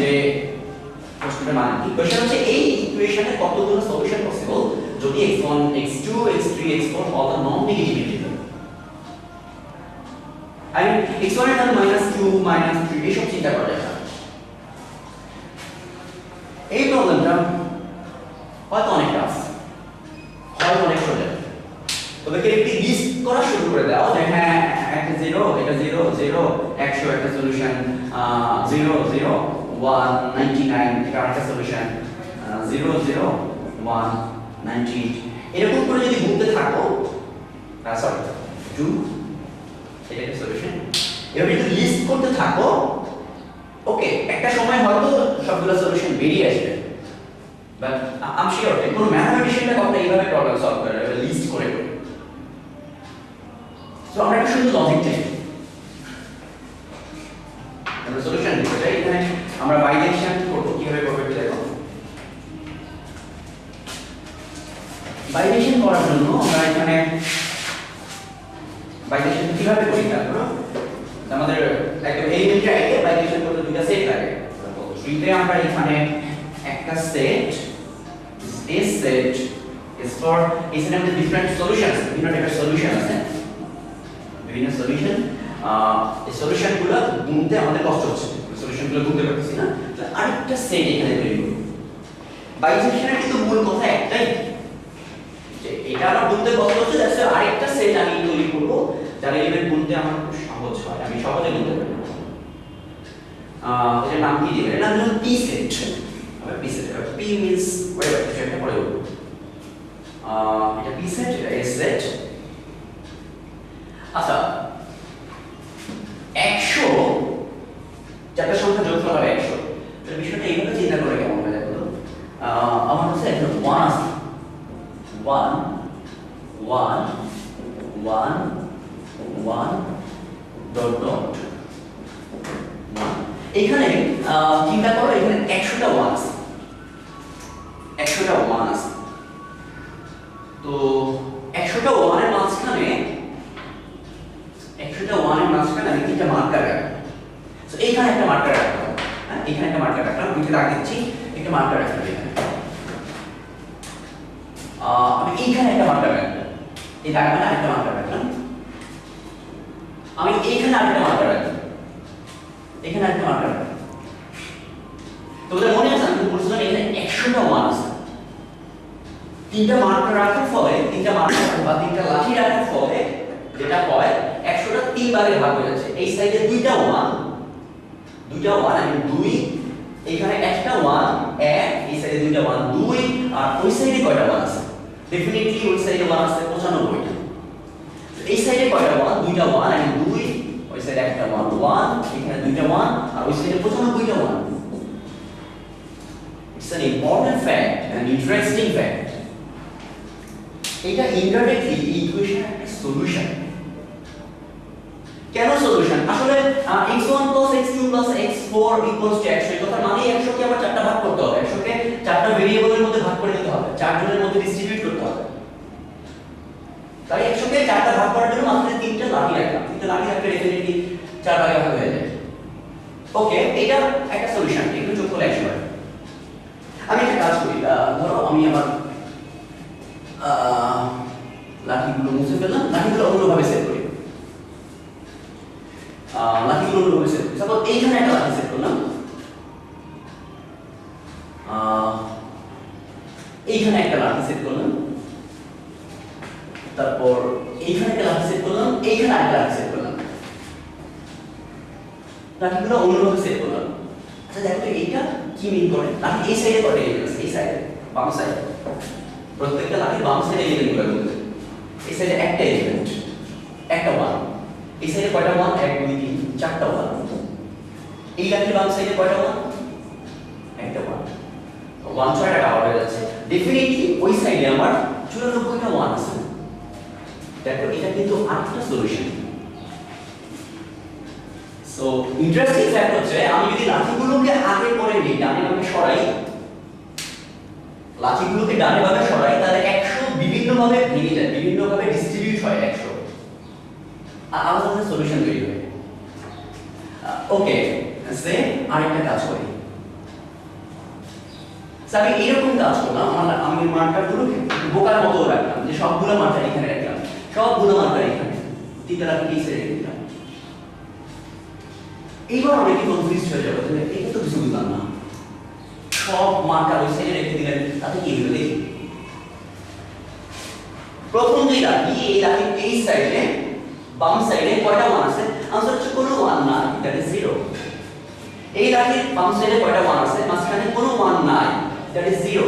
যে প্রশ্নটা মানে কি? কোশ্চেন হচ্ছে এই ইকুয়েশনে কতগুলো সলিউশন পসিবল যদি x1 x2 x3 x4 all the non negative integer I mean x1 এর মান -2 -3 এসব চিন্তা করা যায় এই প্রবলেমটা হয়তো অনেক টাফ হয়তো অনেক সোজা তবে কি একটি লিস্ট করা শুরু করে দাও যে হ্যাঁ একটা জিরো এটা জিরো জিরো একশো একটা solution zero zero one ninety nine এটা একটা solution zero zero one ninety এরকম করে যদি ঘুরতে থাকো সরি টু এটা একটা সলিউশন এরকম যদি লিস্ট করতে থাকো ওকে একটা সময় হয়তো সবগুলো সলিউশন বেরিয়ে আসবে। বাট আম কোনো ম্যাথমেটিশিয়ানটা কখনো এইভাবে প্রবলেম সলভ করে লিস্ট করে করে সো আমরা একটা সুন্দর লজিক চাই। সলিউশন দিতে চাই, এখানে আমরা বাইজেকশন করব, কীভাবে করবে একটু দেখো। বাইজেকশন করার জন্য আমরা এখানে বাইজেকশন কীভাবে করি তারপর আমাদের একটা একদম এলিমেন্টারি আইডিয়া বাইজেকশন করতে দুইটা সেট লাগে। থ্রিতে আমরা এখানে একটা set this set is for is an the different solutions বিভিন্ন টাইপের সলিউশন আছে। বিভিন্ন সলিউশন এই সলিউশনগুলো গুনতে আমাদের কষ্ট হচ্ছে। সলিউশনগুলো পারতেছি না তো আরেকটা সেট এখানে তৈরি করব। বাইজেকশনের কিন্তু মূল কথা একটাই, যে এটা আমার গুনতে কষ্ট হচ্ছে দ্যাটস আরেকটা সেট আমি তৈরি করব, যার এলিমেন্ট গুনতে আমার খুব সহজ হয়, আমি সহজে গুনতে পারি। এটার নাম কি দিবেন? এটার নাম পি সেট আমরা P set P means whatever, কিছু একটা পরে বলব। এটা পি সেট এটা এস সেট আচ্ছা একশো চারটা সংখ্যা যোগ করা হবে একশো বিষয়টা এইভাবে চিন্তা করে কেমন হবে দেখো আমার কাছে এখানে ওয়ান আছে। One one one one dot dot এখানে চিন্তা করো, এখানে একশোটা ওয়ান আছে। একশোটা ওয়ান আছে। তো একশোটা ওয়ানের মাঝখানে একশোটা ওয়ানের মাঝখানে আমি তিনটা মার্কার রাখব তো এইখানে একটা মার্কার রাখব হ্যাঁ এখানে একটা রাখলাম দাগ দিচ্ছি একটা মার্কার রাখলাম এখানে। আমি এইখানে একটা মার্কার রাখলাম এই দাগ মানে আরেকটা মার্কার রাখলাম আমি এইখানে আরেকটা মার্কার রাখলাম এখানে আরেকটা মার্কার তোমাদের মনে আছে আমি বলছিলাম এখানে একশোটা ওয়ান আছে? তিনটা মার্কার রাখার ফলে, তিনটা মার্কার বা তিনটা লাঠি রাখার ফলে যেটা হয়, একশোটা তিন ভাগে ভাগ হয়ে যাচ্ছে। এই সাইডে দুইটা ওয়ান দুইটা ওয়ান আমি দুই এখানে একটা ওয়ান এক এই সাইডে দুইটা ওয়ান দুই আর ওই সাইডে কয়টা ওয়ান আছে? ডেফিনেটলি ওই সাইডে ওয়ান আছে পঁচানব্বইটা। এই সাইডে কয়টা ওয়ান দুইটা ওয়ান আমি দুই ওই সাইডে একটা ওয়ান ওয়ান এখানে দুইটা ওয়ান আর ওই সাইডে পঁচানব্বইটা one It's an important fact, an interesting fact. এটা এই একটা সলিউশন কেন সলিউশন আসলে x1 x2 x4 equals to 100 এই কথা মানে 100 কে আবার চারটা ভাগ করতে হবে। 100 কে চারটা ভেরিয়েবলের মধ্যে ভাগ করে দিতে হবে চারজনের মধ্যে ডিস্ট্রিবিউট করতে হবে। তাই 100 কে চারটা ভাগ করার জন্য মাত্র তিনটা লাঠি রাখলাম। তিনটা লাঠি রাখলে ডেফিনেটলি চার ভাগে ভাগ হয়ে যায়। ওকে এটা একটা সলিউশন একটু করলে 100 হয় আমি একটা কাজ করি ধরো আমি আমার লাঠিগুলো মুছে ফেললাম, লাঠিগুলো অন্যভাবে সেট করি লাঠিগুলো অন্যভাবে সেট করি সাপোজ এইখানে একটা লাঠি সেট করলাম। এইখানে একটা লাঠি সেট করলাম। তারপর এইখানে একটা লাঠি সেট করলাম, এইখানে একটা লাঠি সেট করলাম। লাঠিগুলো অন্যভাবে সেট করলাম। আচ্ছা দেখো এইটা কি মিন করে? লাঠি এই সাইডে কয়টা এলিমেন্ট আছে? এই সাইডে বাম সাইডে প্রত্যেকটা লাঠির বাম সাইডে এলিমেন্টগুলো গুনতে এই সাইডে একটা এলিমেন্ট একটা ওয়ান এই সাইডে কয়টা ওয়ান এক দুই তিন চারটা ওয়ান এই লাঠির বাম সাইডে কয়টা ওয়ান একটা ওয়ান ওয়ান ছয়টা কাভার হয়ে যাচ্ছে ডেফিনেটলি ওই সাইডে আমার চুরানব্বইটা ওয়ান আছে। দেখো এটা কিন্তু আরেকটা সলিউশন সো ইন্টারেস্টিং ফ্যাক্ট হচ্ছে, আমি যদি লাঠিগুলোকে আগে পরে নিই, ডানে বামে সরাই, লাঠিগুলোকে ডানে বামে সরাই, তাহলে একশো বিভিন্নভাবে ভেঙে যায় বিভিন্নভাবে ডিস্ট্রিবিউট হয় একশো। আলাদা আলাদা সলিউশন তৈরি হয়। ওকে সে আরেকটা কাজ করি। আমি এরকম কাজ করলাম, আমার আমি মানটা পুরো বোকার মতো রাখলাম যে সবগুলো মানটা এখানে রাখলাম। সবগুলো মানটা এখানে। তিনটা রাখি এই সাইডে দিলাম এইবার অনেকে কনফিউজ হয়ে যাবে? যে এটা তো কিছু বুঝলাম না। সব মানটা ওই সাইডে রেখে দিলেন তাতে কি হলো প্রথম যে রাখি, এই রাখি এই সাইডে বাম সাইডে কয়টা ওয়ান আছে? আনসার হচ্ছে কোনো ওয়ান না দ্যাট ইজ জিরো এই রাখির বাম সাইডে কয়টা ওয়ান আছে? মাঝখানে কোনো ওয়ান নাই দ্যাট ইজ জিরো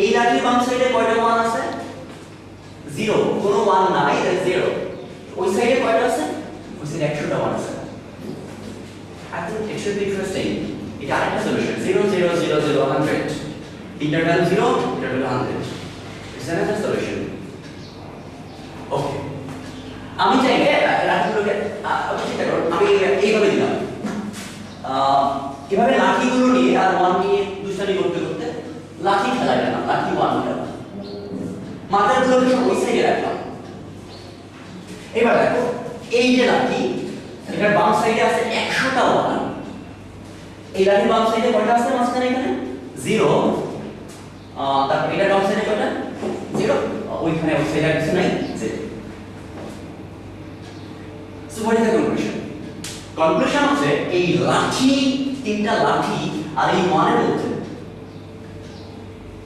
এই রাখির বাম সাইডে কয়টা ওয়ান আছে? জিরো কোনো ওয়ান নাই দ্যাট ইজ জিরো ওই সাইডে কয়টা আছে? ওই সাইডে একশোটা ওয়ান আছে। I think it should be interesting. এটা আরেকটা solution zero zero zero zero hundred তিনটার ভ্যালু জিরো এটার value hundred it's another solution okay আমি চাইলে আপনি চিন্তা করুন। আমি এইভাবে দিলাম। এভাবে লাঠিগুলো নিয়ে, আর ওয়ান নিয়ে দুষ্টামি করতে করতে লাঠি খেলা গেলাম, লাঠি ওয়ান খেলা মাথাগুলোকে সব ওই রাখলাম। এবার দেখো, এই যে লাঠি, এটার বাম সাইডে আছে একশোটা ওয়ান। এই লাঠির বাম সাইডে কয়টা আছে মাঝখানে এখানে? জিরো তারপর এটার বাম সাইডে কয়টা? জিরো ওইখানে ওই সাইডে কিছু নাই zero so what is the conclusion conclusion হচ্ছে, এই লাঠি, তিনটা লাঠি আর এই ওয়ানের মধ্যে।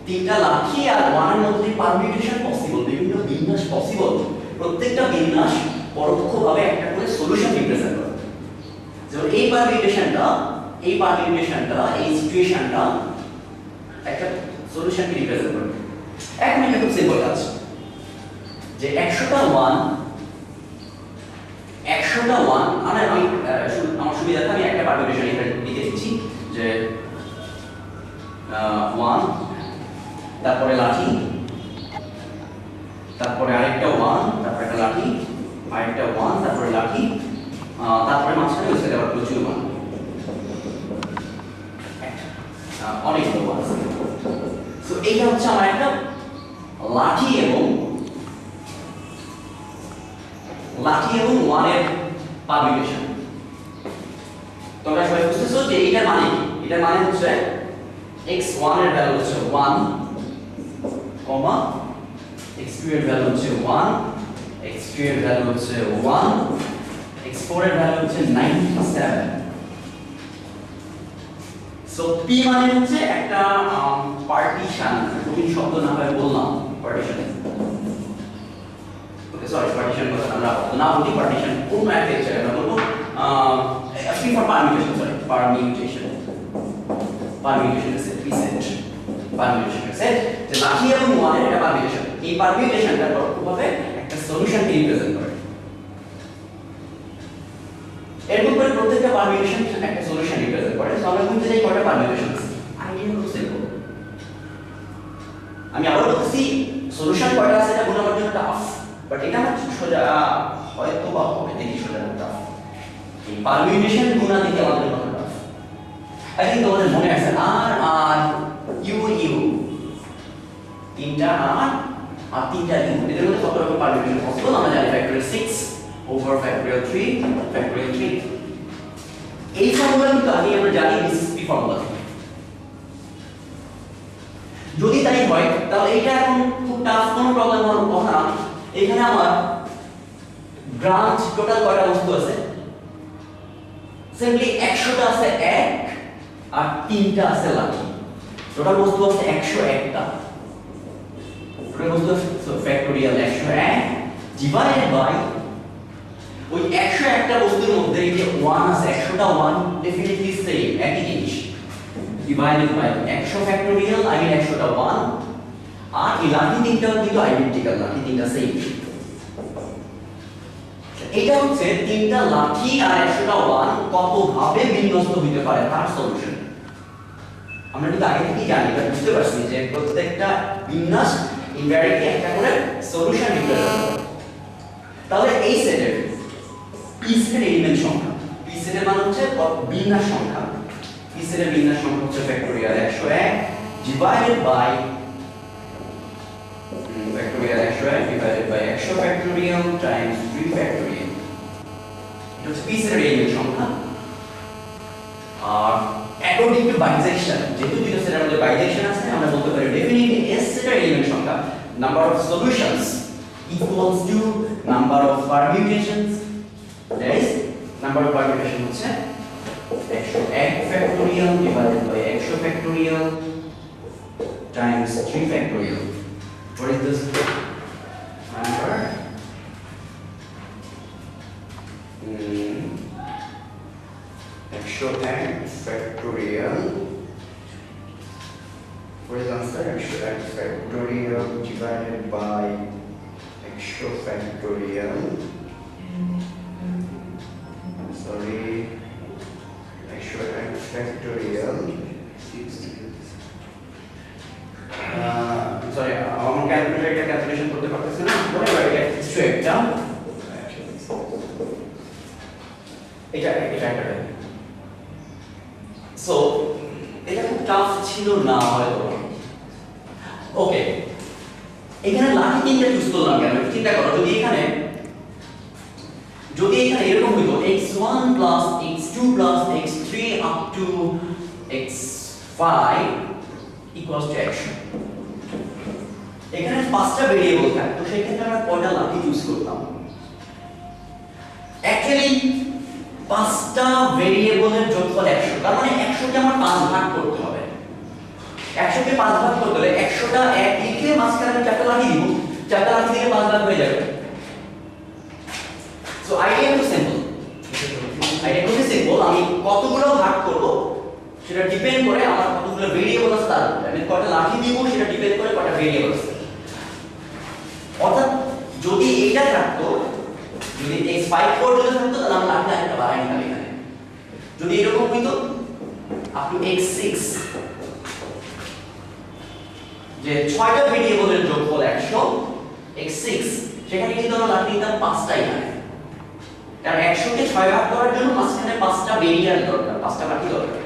তিনটা লাঠি আর ওয়ানের মধ্যে পারমিউটেশন পসিবল বিভিন্ন বিন্যাস পসিবল প্রত্যেকটা বিন্যাস পরোক্ষভাবে একটা করে সলিউশন রিপ্রেজেন্ট করে। যেমন এই পারমিউটেশনটা এই পারমিউটেশনটা এই সিচুয়েশনটা একটা সলিউশনকে রিপ্রেজেন্ট করে। এক মিনিট, খুব সিম্পল কাজ। যে একশোটা ওয়ান একশোটা ওয়ান মানে আমি আমার সুবিধাতে আমি একটা পারমিউটেশন এখানে লিখে যে ওয়ান তারপরে লাঠি তারপরে আরেকটা ওয়ান তারপরে একটা লাঠি আরেকটা ওয়ান তারপরে লাঠি তারপরে মাঝখানে ওই আবার প্রচুর ওয়ান অনেকগুলো ওয়ান সো এইটা হচ্ছে আমার একটা লাঠি এবং লাঠি এবং ওয়ানের পারমিউটেশন। তোমরা সবাই বুঝতেছো যে এটার মানে কি? এটার মানে হচ্ছে x1 এর ভ্যালু হচ্ছে 1 কমা x2 এর ভ্যালু হচ্ছে 1 x3 এর ভ্যালু হচ্ছে 1 x4 এর ভ্যালু হচ্ছে 97 সো p মানে হচ্ছে একটা পার্টিশন কঠিন শব্দ না হয় বললাম পার্টিশন সরি পার্টিশন কথা আমরা আপাতত না বলি পার্টিশন কোন হচ্ছে আমরা বলব asking for permutation sorry. Permutation permutation is a preset permutation is set. যে লাঠি এবং ওয়ানের একটা permutation এই permutationটা পরোক্ষভাবে একটা সলিউশনকে রিপ্রেজেন্ট করে এরকম করে প্রত্যেকটা পারমিউটেশন একটা সলিউশন রিপ্রেজেন্ট করে সো আমরা বুঝতে চাই কয়টা পারমিউটেশন আছে আইডিয়া খুব সিম্পল আমি আবার বলতেছি সলিউশন কয়টা আছে এটা বোঝানোর জন্য টাফ বাট এটা আমার সোজা হয়তো বা হবে, দেখি সোজা টাফ এই পারমিউটেশন গুণা দিতে আমাদের কথা টাফ আই থিঙ্ক তোমাদের মনে আছে, আর আর ইউ ইউ তিনটা আর আর তিনটা ইউ এদের মধ্যে কত রকম পারমিউটেশন পসিবল আমরা জানি ফ্যাক্টরিয়াল 6 ওভার ফ্যাক্টরিয়াল 3 ফ্যাক্টরিয়াল 3 এই ফর্মুলা কিন্তু আগে আমরা জানি ডিসিপি ফর্মুলা যদি তাই হয়, তাহলে এটা এখন খুব টাফ কোনো প্রবলেম হওয়ার কথা না। এখানে আমার ব্রাঞ্চ টোটাল কয়টা বস্তু আছে? সিম্পলি একশোটা আছে এক আর তিনটা আছে লাঠি। টোটাল বস্তু আছে একশো একটা। টোটাল বস্তু আছে ফ্যাক্টোরিয়াল একশো এক ডিভাইডেড বাই ওই একশো একটা বস্তুর মধ্যে যে ওয়ান আছে, একশোটা ওয়ান ডেফিনেটলি সেম একই জিনিস। ডিভাইডেড বাই একশো ফ্যাক্টোরিয়াল আই মিন একশোটা ওয়ান আর এই লাঠি তিনটাও কিন্তু আইডেন্টিক্যাল লাঠি তিনটা সেম এটা হচ্ছে তিনটা লাঠি আর একশোটা ওয়ান কত ভাবে বিন্যস্ত হতে পারে তার সলিউশন আমরা কিন্তু আগে থেকেই জানি, বা বুঝতে পারছি যে প্রত্যেকটা বিন্যাস ইনডাইরেক্টলি একটা করে সলিউশন করে তাহলে এই সেটের পি সেটের এলিমেন্ট সংখ্যা পি সেটের মানে হচ্ছে বিন্যাস সংখ্যা। পি সেটের বিন্যাস সংখ্যা হচ্ছে factorial 101 divided by factorial 101 divided by 100 factorial times 3 factorial এটা হচ্ছে পি সেটের এলিমেন্ট সংখ্যা আর একক অ্যাকর্ডিং টু বাইজেকশন যেহেতু দুটো সেটের মধ্যে বাইজেকশন আছে, আমরা বলতে পারি ডেফিনেটলি এস সেটের এলিমেন্ট সংখ্যা number of solutions equals to number of permutations that is number of permutation হচ্ছে 101 factorial divided by 100 factorial times 3 factorial. What is this number? Hmm. Extra n factorial. What is the answer? N factorial divided by extra factorial. Sorry. Extra n factorial. Calculator এটা calculation করতে পারতেছে না। whatever এটা straight down এটা এটা এটা so এটা খুব টাফ ছিল না হয়তো। ওকে এখানে লাকি তিনটা চুজ করলাম কেন? চিন্তা করো যদি এখানে যদি এখানে এরকম হইতো x1 plus x2 plus x3 up to x5 equals to action এখানে পাঁচটা ভেরিয়েবল থাকতো সেই ক্ষেত্রে আমরা কয়টা লাকি চুজ করতাম? অ্যাকচুয়ালি পাঁচটা ভেরিয়েবলের যোগফল একশো। তার মানে একশোকে আমার পাঁচ ভাগ করতে হবে। একশোকে পাঁচ ভাগ করতে হলে একশোটা এক লিখে মাঝখানে আমি চারটা লাঠি দিব, চারটা লাঠি দিলে পাঁচ ভাগ হয়ে যাবে। সো আইডিয়া খুব সিম্পল আইডিয়া খুবই সিম্পল আমি কতগুলো ভাগ করব, সেটা ডিপেন্ড করে আমার কতগুলো ভেরিয়েবল আছে তার আমি কয়টা লাঠি দিব, সেটা ডিপেন্ড করে কয়টা ভেরিয়েবল আছে। অর্থাৎ যদি এইটা থাকতো, যদি x5 পর্যন্ত থাকতো, তাহলে আমরা লাঠি আরেকটা বাড়াই নিতাম এখানে। যদি এরকম হইতো আপ টু x6 যে ছয়টা ভেরিয়েবলের যোগফল 100 x6 সেখানে কিন্তু আমরা লাঠি নিতাম পাঁচটা এখানে। কারণ 100 কে 6 ভাগ করার জন্য মাঝখানে পাঁচটা ভেরিয়েবল দরকার, পাঁচটা লাঠি দরকার।